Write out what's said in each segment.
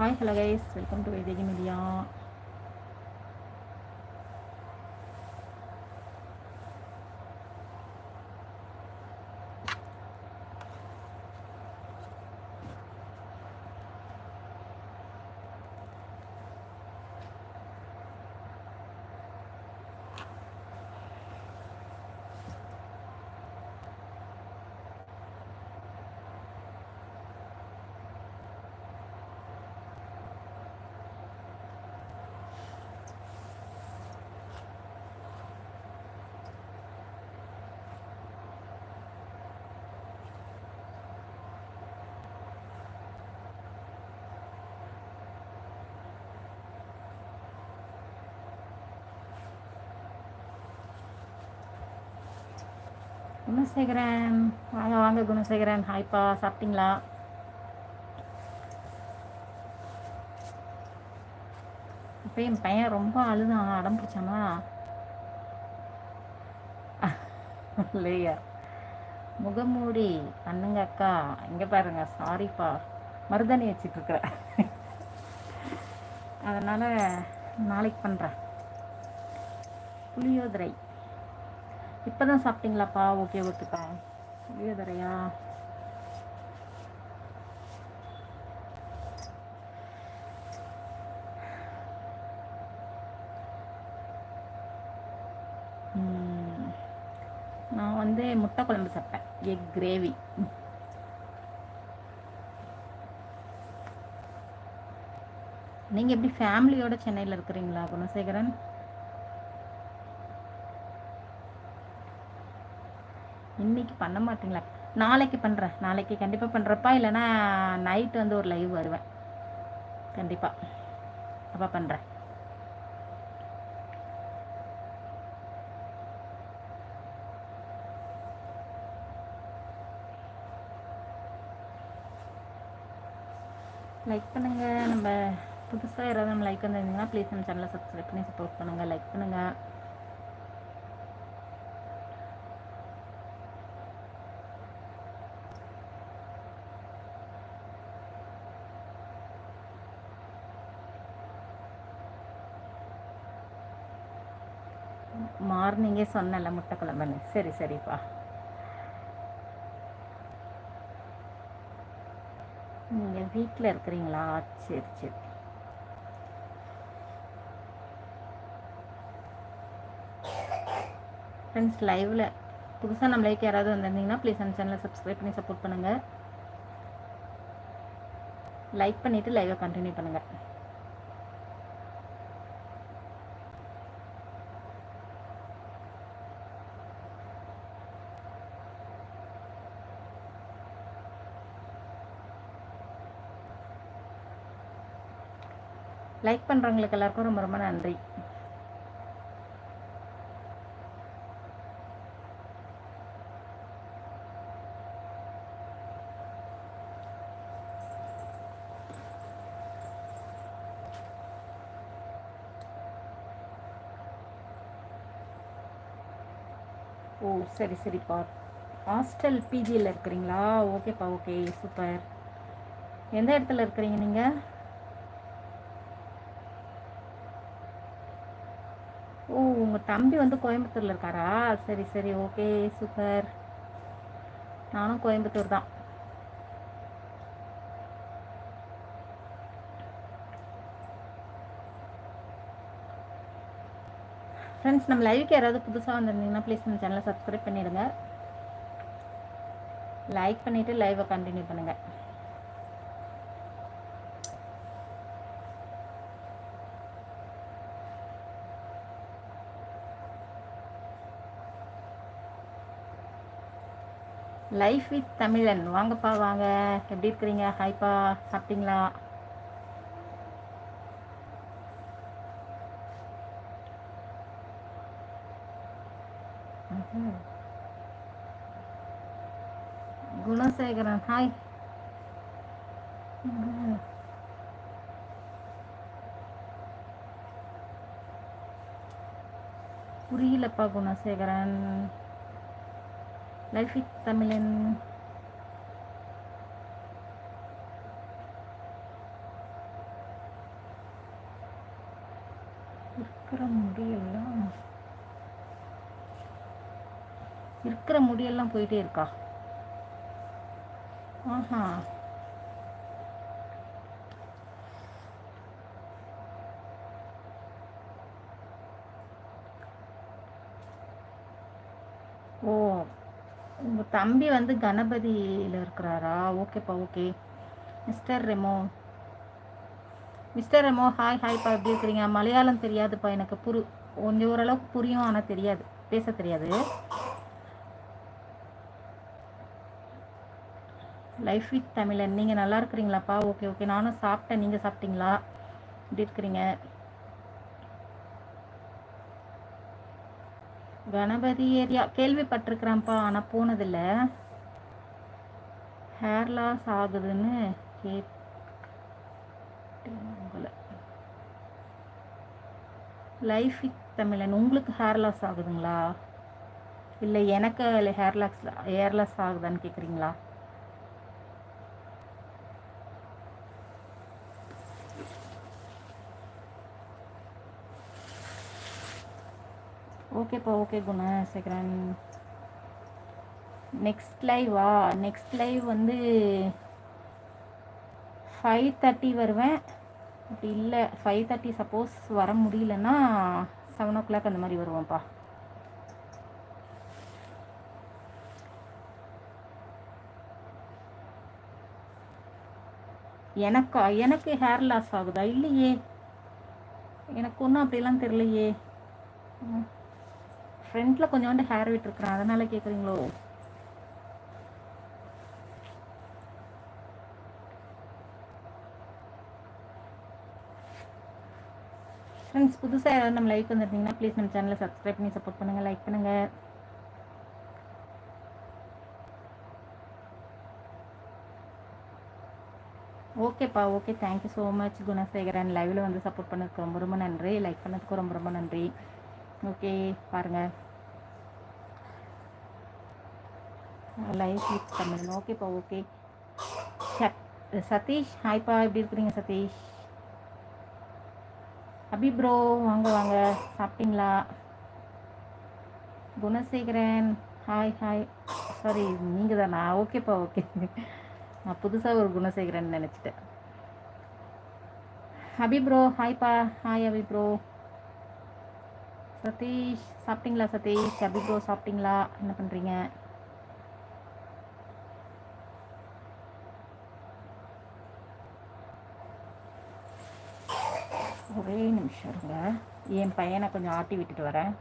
Hi hello guys welcome to Vaidehi media Gunasekaran வாங்க வாங்க குணசேகரன் ஹாய்ப்பா சாப்பிட்டீங்களா இப்போ என் பையன் ரொம்ப அழுதான் அடம் பிடிச்சானா இல்லையா முகமூடி பண்ணுங்க அக்கா இங்கே பாருங்க சாரிப்பா மருதாணி வச்சிட்ருக்குற அதனால் நாளைக்கு பண்ணுறேன் புளியோதரை. இப்போ தான் சாப்பிட்டீங்களாப்பா ஓகே ஓகேப்பா புளியோதரையா ம், நான் வந்து முட்டை குழம்பு சாப்பிட்டேன். எக் கிரேவி நீங்கள் எப்படி ஃபேமிலியோட சென்னையில் இருக்கிறீங்களா குணசேகரன்? இன்னைக்கு பண்ண மாட்டீங்களா? நாளைக்கு பண்ணுறேன் நாளைக்கு கண்டிப்பாக பண்ணுறப்பா இல்லைன்னா நைட் வந்து ஒரு லைவ் வருவேன். கண்டிப்பாக அப்போ பண்ணுறேன் லைக் பண்ணுங்கள் நம்ம புதுசாக யாராவது நம்ம லைக் வந்திருந்தீங்கன்னா ப்ளீஸ் நம்ம சேனலை சப்ஸ்கிரைப் பண்ணி சப்போர்ட் பண்ணுங்கள் லைக் பண்ணுங்கள் மார்னிங்கே சொன்னல முட்டை குழம்புன்னு. சரி சரிப்பா. நீங்கள் வீட்டில் இருக்கிறீங்களா? சரி சரி. ஃப்ரெண்ட்ஸ் லைவில் புதுசாக நம்ம லைக் யாராவது வந்திருந்தீங்கன்னா ப்ளீஸ் அந்த சேனலை சப்ஸ்கிரைப் பண்ணி சப்போர்ட் பண்ணுங்கள் லைக் பண்ணிவிட்டு லைவை கண்டினியூ பண்ணுங்கள் லைக் பண்ணுறவங்களுக்கு எல்லாருக்கும் ரொம்ப ரொம்ப நன்றி. ஓ சரி சரிப்பா. ஹாஸ்டல் பிஜியில் இருக்கிறீங்களா? ஓகேப்பா ஓகே சூப்பர் எந்த இடத்துல இருக்கிறீங்க நீங்கள் ஓ உங்கள் தம்பி வந்து கோயம்புத்தூரில் இருக்காரா? சரி சரி ஓகே சூப்பர் நானும் கோயம்புத்தூர் தான். ஃப்ரெண்ட்ஸ் நம்ம லைவுக்கு யாராவது புதுசாக வந்திருந்தீங்கன்னா ப்ளீஸ் நம்ம சேனலை சப்ஸ்கிரைப் பண்ணிடுங்க. லைக் பண்ணிவிட்டு லைவை கண்டினியூ பண்ணுங்கள் லைஃப் வித் தமிழன். வாங்கப்பா வாங்க. எப்படி இருக்கிறீங்க? ஹாய்ப்பா சாப்பிட்டீங்களா? குணசேகரன் ஹாய் புரியலப்பா குணசேகரன். லைஃப் வித் தமிழன் இருக்கிற முடியெல்லாம் இருக்கிற முடியெல்லாம் போயிட்டே இருக்கா? ஆஹா. ஓ. உங்கள் தம்பி வந்து கணபதியில் இருக்கிறாரா? ஓகேப்பா okay. Mister Remo. Mister Remo hi ஹாய்ப்பா. எப்படி இருக்கிறீங்க? மலையாளம் தெரியாதுப்பா எனக்கு புரு கொஞ்சம் ஓரளவுக்கு புரியும் ஆனால் தெரியாது. பேச தெரியாது. லைஃப் வித் தமிழன். நீங்கள் நல்லா இருக்கிறீங்களாப்பா? Okay okay. நானும் சாப்பிட்டேன். நீங்கள் சாப்பிட்டீங்களா? எப்படி இருக்கிறீங்க? கணபதி ஏரியா. கேள்விப்பட்டிருக்கிறேன்ப்பா ஆனால் போனதில்லை. ஹேர் லாஸ் ஆகுதுன்னு கேட்டேன் உங்களை. லைஃப் தமிழன் உங்களுக்கு ஹேர் லாஸ் ஆகுதுங்களா? இல்லை எனக்கு ஹேர் லாஸ் ஹேர் லாஸ் ஆகுதான்னு கேட்குறீங்களா? ஓகேப்பா ஓகே குணசேகரன் நெக்ஸ்ட் லைவா நெக்ஸ்ட் லைவ் வந்து ஃபைவ் தேர்ட்டி வருவேன். அப்படி இல்லை ஃபைவ் தேர்ட்டி சப்போஸ் வர முடியலன்னா செவன் ஓ கிளாக் அந்த மாதிரி வருவேன்ப்பா எனக்கா எனக்கு ஹேர் லாஸ் ஆகுதா? இல்லையே. எனக்கு ஒன்றும் அப்படிலாம் தெரியலையே. ஃப்ரண்ட்டில் கொஞ்சோண்டு ஹேர் விட்டுருக்குறேன். அதனால் கேட்குறீங்களோ ஃப்ரெண்ட்ஸ் புதுசாக யாராவது நம்ம லைக் வந்துருந்தீங்கன்னா ப்ளீஸ் நம்ம சேனலை சப்ஸ்கிரைப் பண்ணி சப்போர்ட் பண்ணுங்கள் லைக் பண்ணுங்கள் ஓகேப்பா okay. Thank you so much Gunasekaran. லைவில் வந்து சப்போர்ட் பண்ணதுக்கு ரொம்ப ரொம்ப நன்றி. லைக் பண்ணதுக்கு ரொம்ப ரொம்ப நன்றி. ஓகே பாருங்கள் லைஃப் கிளிக் பண்ணணும் ஓகேப்பா ஓகே சதீஷ் ஹாய்ப்பா எப்படி இருக்கிறீங்க சதீஷ் அபி ப்ரோ வாங்க வாங்க சாப்பிட்டீங்களா குணசேகரன் ஹாய் ஹாய் சாரி நீங்கள் தானா? ஓகேப்பா ஓகே நான் புதுசாக ஒரு குணசேகரன் நினச்சிட்டேன். அபி ப்ரோ ஹாய்ப்பா ஹாய் அபி ப்ரோ சதீஷ் சாப்பிட்டீங்களா சதீஷ்? அபி ப்ரோ சாப்பிட்டீங்களா? என்ன பண்ணுறீங்க ஒரே நிமிஷம் இருங்க. என் பையனை கொஞ்சம் ஆட்டி விட்டுட்டு வரேன்.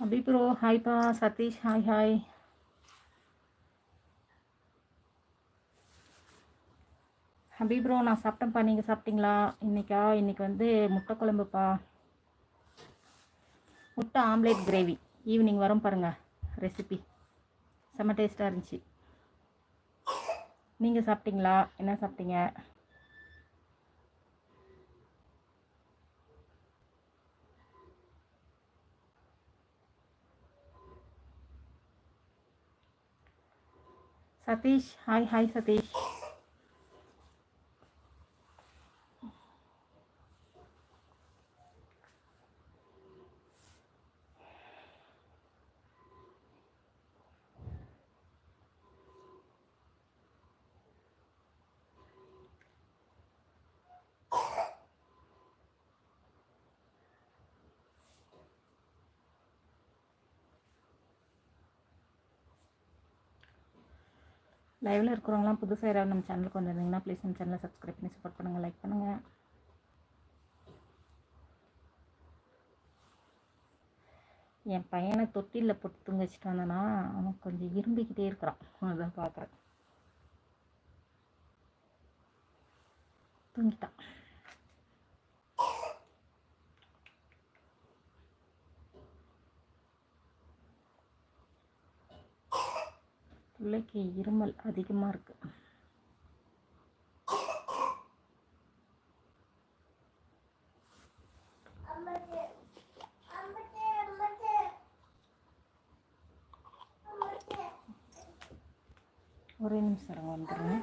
Abhi bro ஹாய்ப்பா Satish hi hi Abhi bro நான் சாப்பிட்டேன்ப்பா நீங்கள் சாப்பிட்டீங்களா? இன்றைக்கா இன்றைக்கி வந்து முட்டை குழம்புப்பா முட்டை ஆம்லேட் கிரேவி. ஈவினிங் வரும் பாருங்கள் ரெசிபி செம்ம டேஸ்ட்டாக இருந்துச்சு. நீங்கள் சாப்பிட்டீங்களா? என்ன சாப்பிட்டீங்க? சதீஷ் ஹாய் ஹாய் சதீஷ் லைவில் இருக்கிறவங்களாம் புதுசாக யாராவது நம்ம சேனலுக்கு வந்திருந்தீங்கன்னா ப்ளீஸ் நம்ம சேனலை சப்ஸ்கிரைப் பண்ணி சப்போர்ட் பண்ணுங்கள் லைக் பண்ணுங்கள் என் பையனை தொட்டிலில் போட்டு தூங்க வச்சுட்டு வந்தேன்னா அவன் கொஞ்சம் இரும்பிக்கிட்டே இருக்கிறான். அதான் பார்க்குறேன் தூங்கிட்டான். பிள்ளைக்கு இருமல் அதிகமாக இருக்குது ஒரே நிமிஷம் வந்துடுறேன்.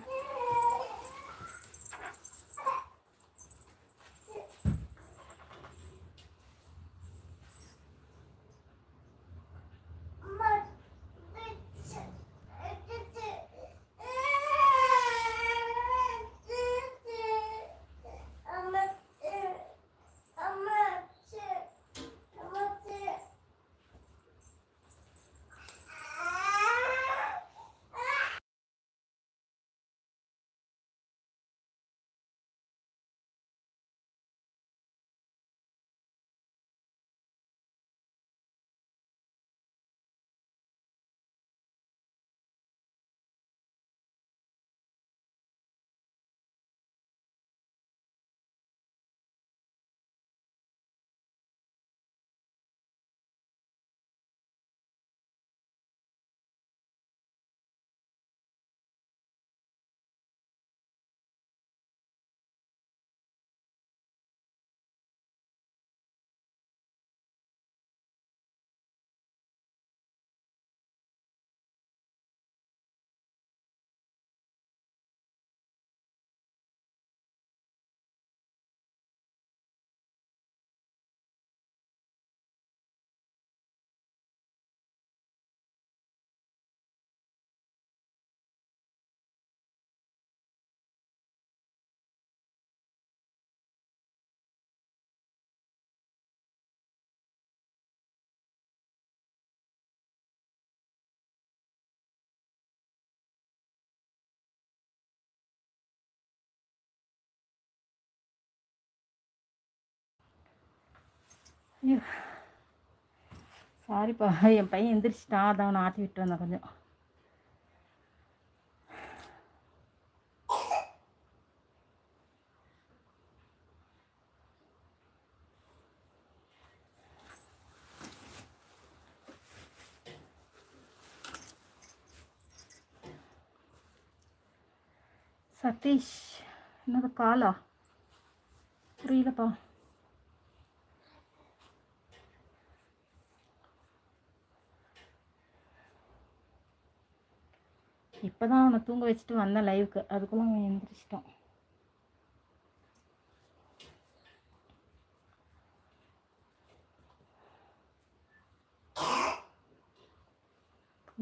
ஐயோ. சாரிப்பா என் பையன் எந்திரிச்சிட்டான். அதான் அவனை ஆட்டி விட்டு வந்தேன் கொஞ்சம். சதீஷ் என்னது காலா? புரியலப்பா. இப்போ தான் அவனை தூங்க வச்சுட்டு வந்தேன் லைவுக்கு அதுக்குள்ளே அவன் எந்திரிச்சிட்டான்.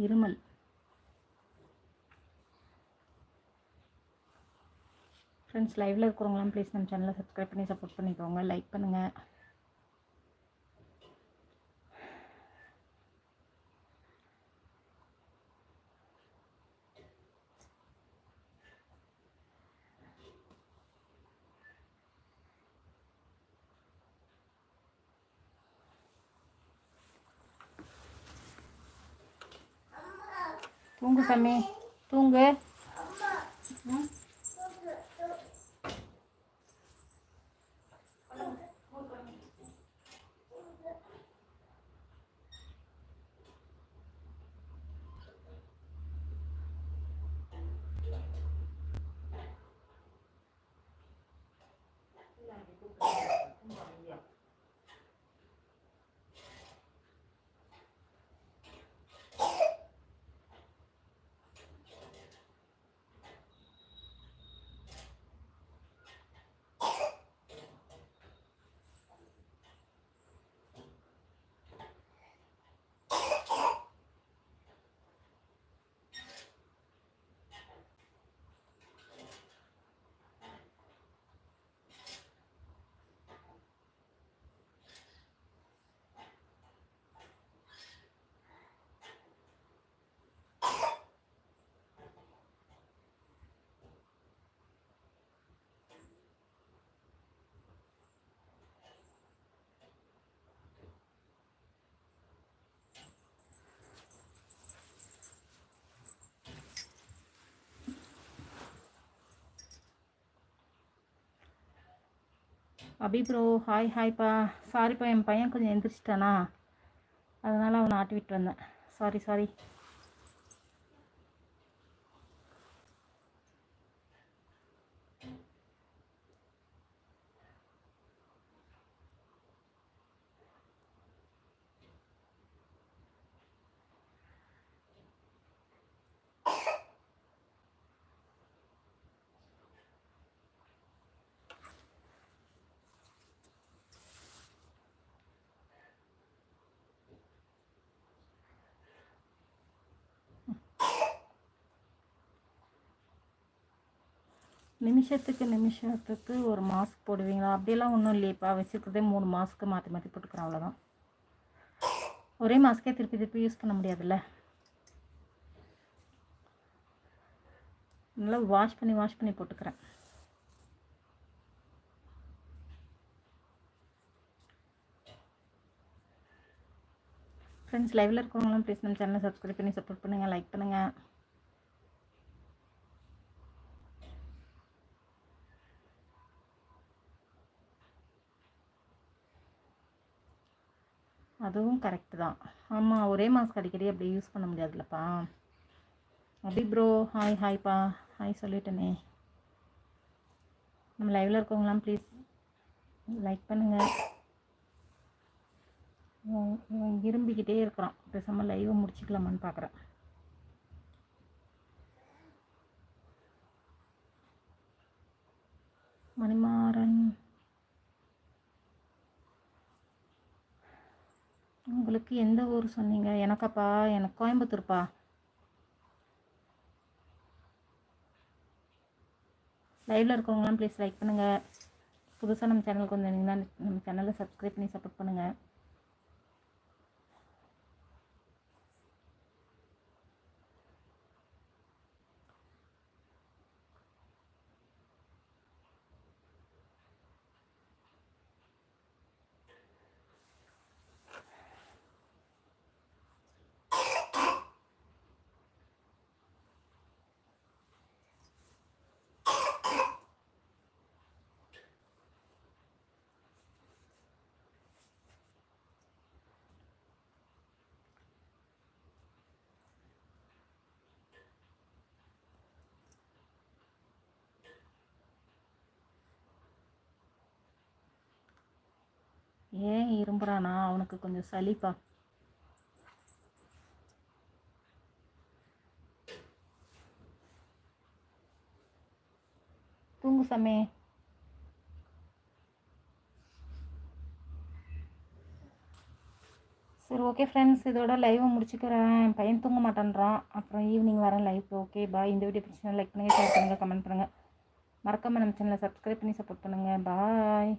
இருமல். ஃப்ரெண்ட்ஸ் லைவில் இருக்கிறவங்களாம் ப்ளீஸ் நம்ம சேனலை சப்ஸ்கிரைப் பண்ணி சப்போர்ட் பண்ணிக்கோங்க. லைக் பண்ணுங்கள் தூங்கு சாமி. தூங்கு. அபி ப்ரோ ஹாய் ஹாய்ப்பா சாரிப்பா என் பையன் கொஞ்சம் எந்திரிச்சிட்டானா. அதனால் அவனை ஆட்டி விட்டு வந்தேன். சாரி சாரி நிமிஷத்துக்கு நிமிஷத்துக்கு ஒரு மாஸ்க் போடுவீங்களா? அப்படியெல்லாம் ஒன்றும் இல்லையப்பா வச்சுருக்கிறதே மூணு மாஸ்க்கு மாற்றி மாற்றி போட்டுக்கிறேன் அவ்வளோதான் ஒரே மாஸ்க்கே திருப்பி திருப்பி யூஸ் பண்ண முடியாதுல்ல? நல்லா வாஷ் பண்ணி வாஷ் பண்ணி போட்டுக்கிறேன். ஃப்ரெண்ட்ஸ் லைவில் இருக்கவங்களாம் ப்ளீஸ் நம்ம சேனலை சப்ஸ்கிரைப் பண்ணி சப்போர்ட் பண்ணுங்கள் லைக் பண்ணுங்கள் அதுவும் கரெக்டு தான். ஆமாம் ஒரே மாஸ்க் அடிக்கடி அப்படி யூஸ் பண்ண முடியாதுல்லப்பா. அப்படி ப்ரோ ஹாய் ஹாய்ப்பா ஹாய் சொல்லிட்டேனே. நம்ம லைவில் இருக்கவங்களாம் ப்ளீஸ் லைக் பண்ணுங்கள் விரும்பிக்கிட்டே இரும்பிக்கிட்டே இருக்கிறான். பேசாமல் லைவை முடிச்சுக்கலாமான்னு பார்க்குறேன் மணிமாறன். உங்களுக்கு எந்த ஊர் சொன்னீங்க? எனக்காப்பா? எனக்கு கோயம்புத்தூர்ப்பா. லைவில் இருக்கவங்களாம் ப்ளீஸ் லைக் பண்ணுங்கள் புதுசாக நம்ம சேனலுக்கு வந்தீங்கன்னா நம்ம சேனலை சப்ஸ்கிரைப் பண்ணி சப்போர்ட் பண்ணுங்கள் ஏன் இரும்புறானா அவனுக்கு கொஞ்சம் சளிப்பா. தூங்கு சமே. சரி ஓகே ஃப்ரெண்ட்ஸ் இதோட லைவை முடிச்சுக்கிறேன். என் பையன் தூங்க மாட்டேன்றான். அப்புறம் ஈவினிங் வரேன் லைவ் ஓகே பாய் இந்த வீடியோ பிடிச்சா லைக் பண்ணுங்கள் ஷேர் பண்ணுங்கள் கமெண்ட் பண்ணுங்கள் மறக்காமல் நம்ம சேனலை சப்ஸ்கிரைப் பண்ணி சப்போர்ட் பண்ணுங்கள் பாய்